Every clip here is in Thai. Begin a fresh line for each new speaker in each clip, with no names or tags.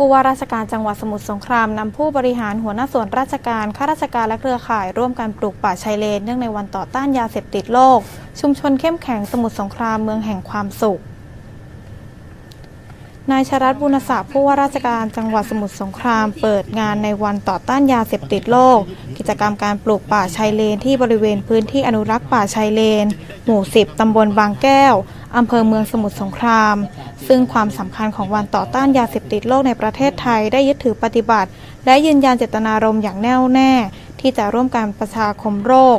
ผู้ว่าราชการจังหวัดสมุทรสงครามนำผู้บริหารหัวหน้าส่วนราชการข้าราชการและเครือข่าย ร่วมกันปลูกป่าชายเลนเนื่องในวันต่อต้านยาเสพติดโลก ชุมชนเข้มแข็งสมุทรสงครามเมืองแห่งความสุข นายชรัตบุญศักดิ์ผู้ว่าราชการจังหวัดสมุทรสงคราม เปิดงานในวันต่อต้านยาเสพติดโลก กิจกรรมการปลูกป่าชายเลนที่บริเวณพื้นที่อนุรักษ์ป่าชายเลน หมู่ 10 ตำบลบางแก้ว อำเภอเมืองสมุทรสงคราม ซึ่งความสำคัญของวันต่อต้านยาเสพติดโลกในประเทศไทยได้ยึดถือปฏิบัติ และยืนยันเจตนารมณ์อย่างแน่วแน่ ที่จะร่วมกันประชาคมโรค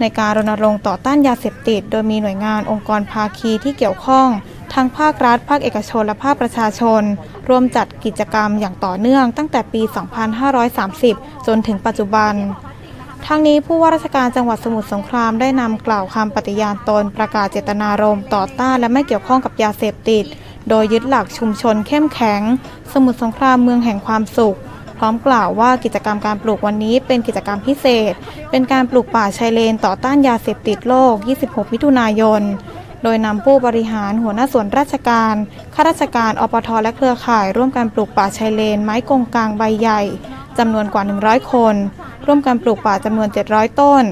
ในการรณรงค์ต่อต้านยาเสพติด โดยมีหน่วยงานองค์กรภาคีที่เกี่ยวข้อง ทั้งภาครัฐ ภาคเอกชน และภาคประชาชน ร่วมจัดกิจกรรมอย่างต่อเนื่องตั้งแต่ปี 2530 จนถึงปัจจุบันทางนี้ผู้ว่าราชการจังหวัดสมุทรสงครามได้นำกล่าวคำปฏิญาณตนประกาศเจตนารมณ์ต่อต้านและไม่เกี่ยวข้องกับยาเสพติด โดยยึดหลักชุมชนเข้มแข็ง สมุทรสงครามเมืองแห่งความสุขพร้อมกล่าวว่ากิจกรรมการปลูกวันนี้เป็นกิจกรรมพิเศษ เป็นการปลูกป่าชายเลนต่อต้านยาเสพติดโลก 26 มิถุนายน โดยนำผู้บริหารหัวหน้าส่วนราชการข้าราชการอปทและเครือข่าย ร่วมกันปลูกป่าชายเลน ไม้กงกลางใบใหญ่จำนวนกว่า 100 คน ร่วมกันปลูกป่าจำนวน 700 ต้น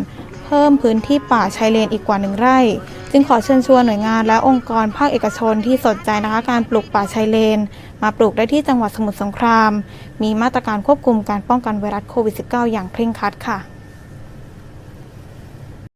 เพิ่มพื้นที่ป่าชายเลนอีกกว่า1ไร่ จึงขอเชิญชวนหน่วยงานและองค์กรภาคเอกชนที่สนใจนะคะการปลูกป่าชายเลน มาปลูกได้ที่จังหวัดสมุทรสงคราม มีมาตรการควบคุมการป้องกันไวรัสโควิด -19 อย่างเคร่งครัดค่ะ